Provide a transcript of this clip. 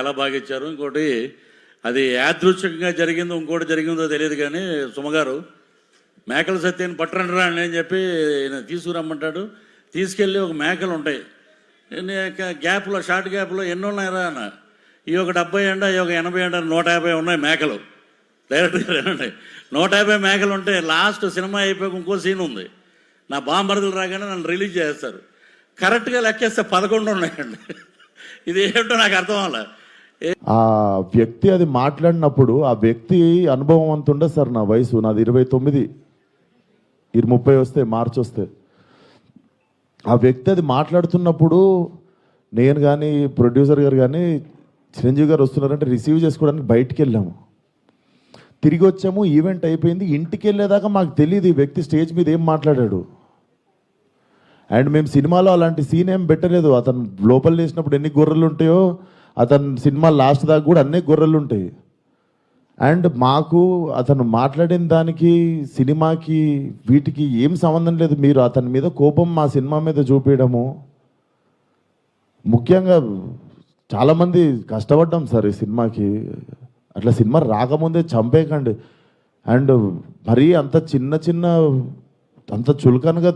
చాలా బాగా ఇచ్చారు. ఇంకోటి అది యాదృచ్ఛికంగా జరిగిందో ఇంకోటి జరిగిందో తెలియదు కానీ సుమగారు మేకల సత్యాన్ని పట్టరండి రా అని చెప్పి ఈయన తీసుకురమ్మంటాడు. తీసుకెళ్ళి ఒక మేకలు ఉంటాయి. గ్యాప్లో షార్ట్ గ్యాప్లో ఎన్ని ఉన్నాయిరా అన్న. ఈ ఒక డెబ్బై ఎండ ఈ ఒక ఎనభై ఎండ నూట యాభై ఉన్నాయి మేకలు. డైరెక్ట్గా నూట యాభై మేకలు ఉంటే లాస్ట్ సినిమా అయిపోయాక ఇంకో సీన్ ఉంది. నా బాంబర్దులు రాగానే నన్ను రిలీజ్ చేస్తారు. కరెక్ట్గా లెక్కేస్తే పదకొండు ఉన్నాయండి. ఇది ఏంటో నాకు అర్థం అవ్వాలి ఆ వ్యక్తి అది మాట్లాడినప్పుడు ఆ వ్యక్తి అనుభవం అంత ఉండదు సార్ నా వయసు నాది ఇరవై తొమ్మిది. ఇరు ముప్పై వస్తే మార్చి వస్తే. ఆ వ్యక్తి అది మాట్లాడుతున్నప్పుడు నేను కానీ ప్రొడ్యూసర్ గారు కానీ చిరంజీవి గారు వస్తున్నారంటే రిసీవ్ చేసుకోవడానికి బయటికి వెళ్ళాము. తిరిగి వచ్చాము ఈవెంట్ అయిపోయింది ఇంటికి వెళ్ళేదాకా మాకు తెలియదు ఈ వ్యక్తి స్టేజ్ మీద ఏం మాట్లాడాడు. అండ్ మేము సినిమాలో అలాంటి సీన్ ఏం పెట్టలేదు. అతను లోపల చేసినప్పుడు ఎన్ని గొర్రెలు ఉంటాయో అతను సినిమా లాస్ట్ దాకా కూడా అన్ని గొర్రెలు ఉంటాయి. అండ్ మాకు అతను మాట్లాడిన దానికి సినిమాకి వీటికి ఏం సంబంధం లేదు. మీరు అతని మీద కోపం మా సినిమా మీద చూపించడము ముఖ్యంగా చాలామంది కష్టపడ్డాం సార్ ఈ సినిమాకి. అట్లా సినిమా రాకముందే చంపేయకండి. అండ్ మరీ అంత చిన్న చిన్న అంత చులకనగా